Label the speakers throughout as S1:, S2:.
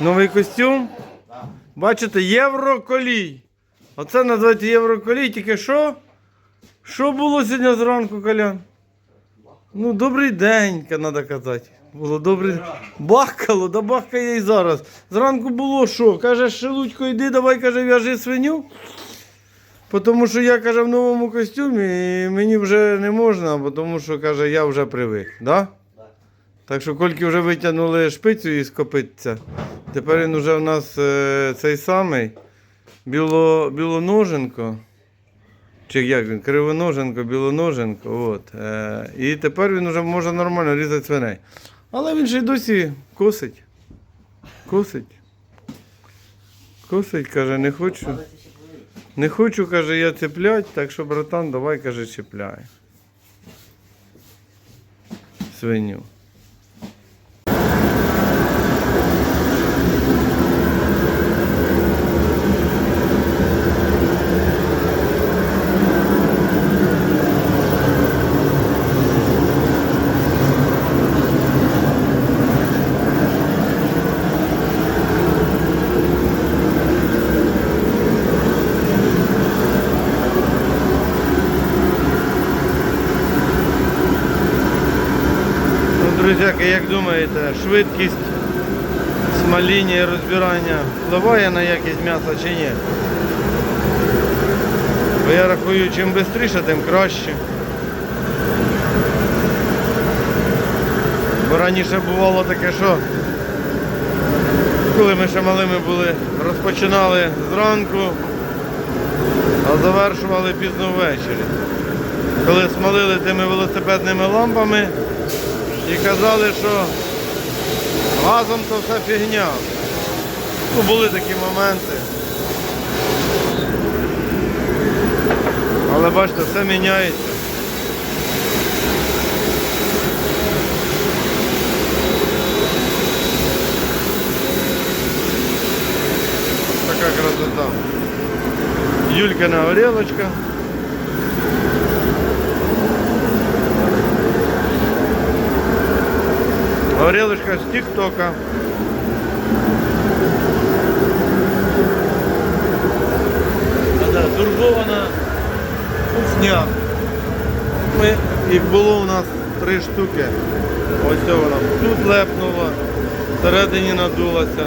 S1: Новий костюм. Бачите, євроколій. Оце називається євроколій, тільки що? Що було сьогодні зранку, Колян? Ну, добрий день, треба казати. Було добрий Бахкало, да бахкає і зараз. Зранку було що? Каже, Шелудько, йди, давай, каже, в'яжи свиню. Тому що я каже в новому костюмі і мені вже не можна, бо тому що каже, я вже привик. Да? Так що кольки вже витягнули шпицю із копитця. Тепер він вже в нас е, цей самий біло, білоноженко. Чи як він? Кривоноженко, білоноженко. От. Е, і тепер він вже може нормально різати свиней. Але він ще й досі косить. Косить. Косить, каже, не хочу. Не хочу, каже, я цеплять, так що, братан, давай, каже, чіпляй. Свиню. Ну, друзяки, як думаєте, швидкість смаління і розбирання впливає на якість м'яса чи ні? Бо я рахую, чим швидше, тим краще. Бо раніше бувало таке, що коли ми ще малими були, розпочинали зранку, а завершували пізно ввечері. Коли смалили тими велосипедними лампами, і казали, що газом то все фігня. Ну, були такі моменти. Але бачите, все міняється. Така красота. Юлькина горілочка. Горілочка з Тік-Тока. Да, турбована кухня. Їх було у нас три штуки. Ось вона тут лепнула, всередині надулася.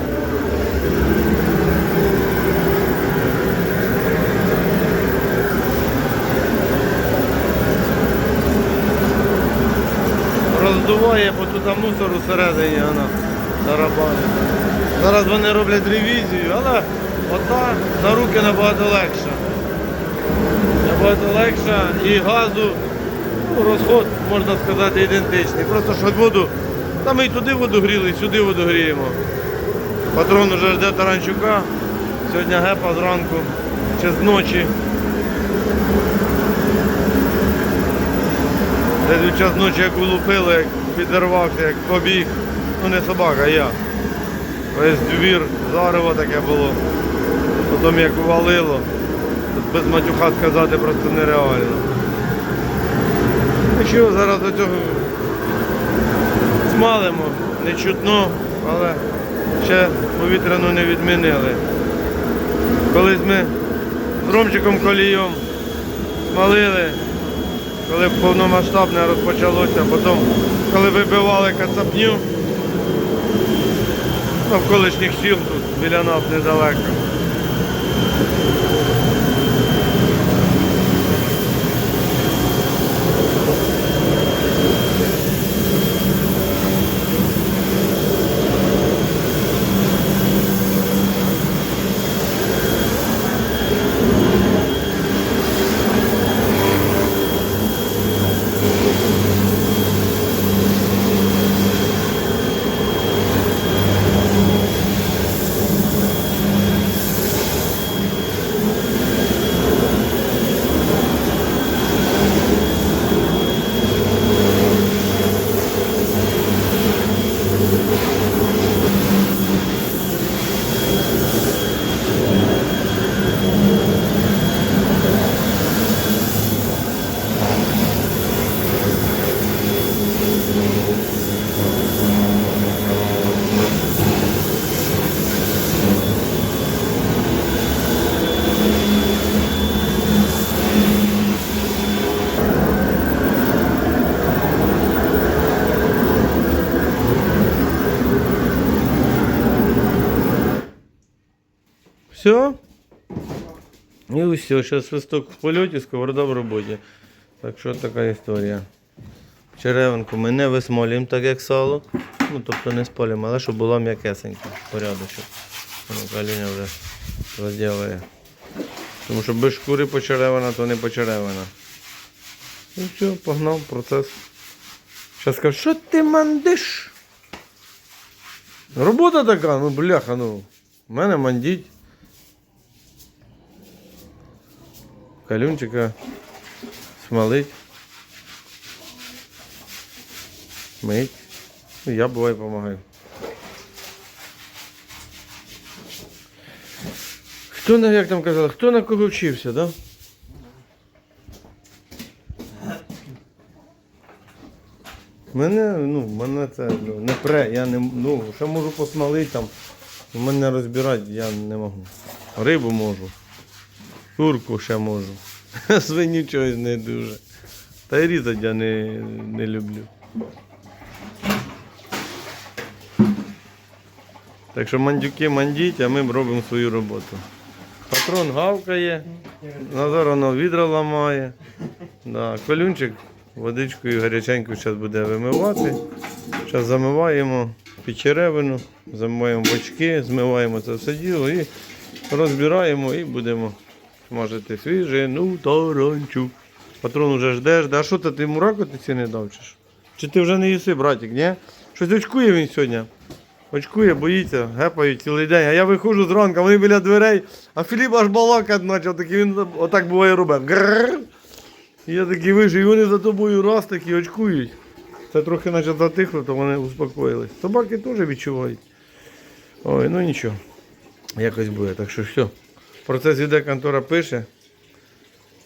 S1: Роздуває, бо тут мусор усередині вона тарабанить. Зараз вони роблять ревізію, але ота на руки набагато легша. Набагато легша і газу, ну, розход, можна сказати, ідентичний. Просто що воду, та ми і туди воду гріли, і сюди воду гріємо. Патрон уже жде Таранчука. Сьогодні гепа зранку чи з ночі. Десь під час ночі як улупили, як підірвався, як побіг. Ну не собака, я. Весь двір, зарево таке було. Потім як увалило. Тут без матюха сказати просто нереально. Що, зараз до цього смалимо, не чутно, але ще повітряну не відмінили. Колись ми з Ромчиком колійом смалили коли повномасштабне розпочалося, потім, коли вибивали кацапню навколишніх сіл тут біля нас недалеко. Все. І все, зараз свисток в польоті, сковорода в роботі. Так що така історія. Черевинку ми не висмолюємо так, як сало. Ну, тобто не спалюємо, але щоб була м'якесенька, порядочок. Ну, Каліня вже розділує. Тому що без шкури почеревина, то не почеревина. І все, погнав процес. Зараз скажу, що ти мандиш? Робота така, ну бляха, ну. В мене мандіть. Калюнчика смолить. Мить. Ну, я буває допомагаю. Хто на, як там казали, хто на кого вчився, да? Мене, ну, мене це ну, не пре, я не ну, ще можу посмалити там. Мене розбирати я не можу. Рибу можу. Курку ще можу. Свиню чогось не дуже. Та й різати я не, не люблю. Так що мандюки мандіть, а ми робимо свою роботу. Патрон гавкає, Назар воно відра ламає. Да, колюнчик водичкою гаряченькою зараз буде вимивати. Зараз замиваємо печеревину, замиваємо бочки, змиваємо це все діло і розбираємо і будемо смажити свіжину таранчу. Патрон уже жде, жде. А що ти, ти йому ракотиці не дав? Чи, ти вже не їси, братик, ні? Щось очкує він сьогодні. Очкує, боїться, гепають цілий день. А я виходжу зранку, вони біля дверей, а Філіп аж балакати почав, такий він отак буває. І я такий вийшов, і вони за тобою раз такі очкують. Це трохи наче затихло, то вони успокоїлись. Собаки теж відчувають. Ой, ну нічого. Якось буде. Так що все. Процес іде, контора пише.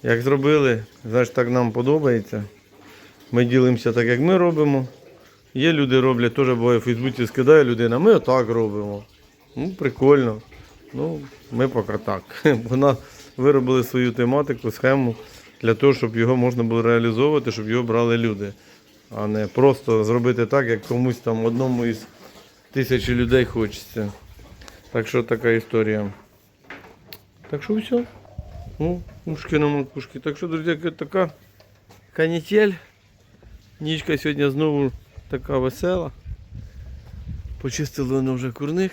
S1: Як зробили, значить так нам подобається. Ми ділимося так, як ми робимо. Є люди роблять, теж буває в Фейсбуці скидає людина, ми отак робимо. Ну, прикольно. Ну, ми поки так. Вона виробили свою тематику, схему для того, щоб його можна було реалізовувати, щоб його брали люди. А не просто зробити так, як комусь там одному із тисячі людей хочеться. Так що така історія. Так що все. Ну, ушки на макушки. Так що, друзі, така канітель. Нічка сьогодні знову така весела. Почистили вони вже курник.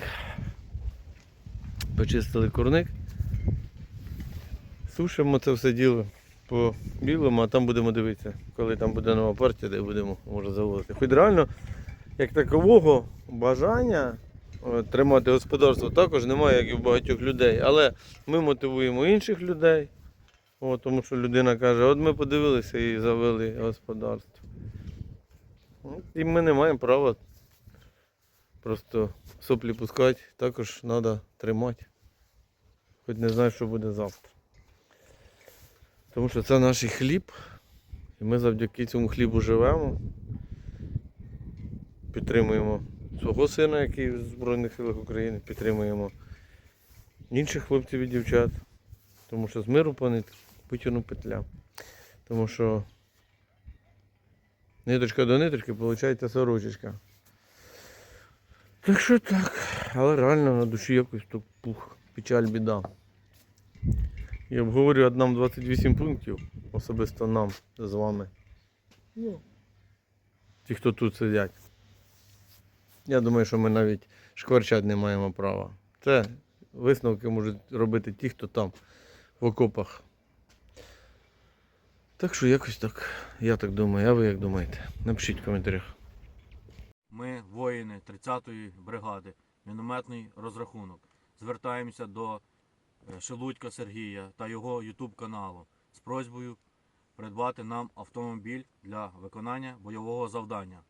S1: Почистили курник. Сушимо це все діло по білому, а там будемо дивитися, коли там буде нова партія, де будемо може завозити. Хоч реально, як такового бажання тримати господарство також немає, як і в багатьох людей. Але ми мотивуємо інших людей. О, тому що людина каже, от ми подивилися і завели господарство. І ми не маємо права просто соплі пускати, також треба тримати. Хоч не знаю, що буде завтра. Тому що це наш хліб, і ми завдяки цьому хлібу живемо. Підтримуємо свого сина, який в Збройних силах України, підтримуємо інших хлопців і дівчат. Тому що з миру по нит- витягну петля. Тому що ниточка до ниточки виходить сорочечка. Так що так. Але реально на душі якось то пух, печаль, біда. Я обговорюю нам 28 пунктів, особисто нам з вами. Ну, ті, хто тут сидять. Я думаю, що ми навіть шкварчати не маємо права. Це висновки можуть робити ті, хто там в окопах. Так що якось так. Я так думаю, а ви як думаєте? Напишіть в коментарях.
S2: Ми, воїни 30-ї бригади, мінометний розрахунок. Звертаємося до е, Шелудька Сергія та його YouTube каналу з просьбою придбати нам автомобіль для виконання бойового завдання.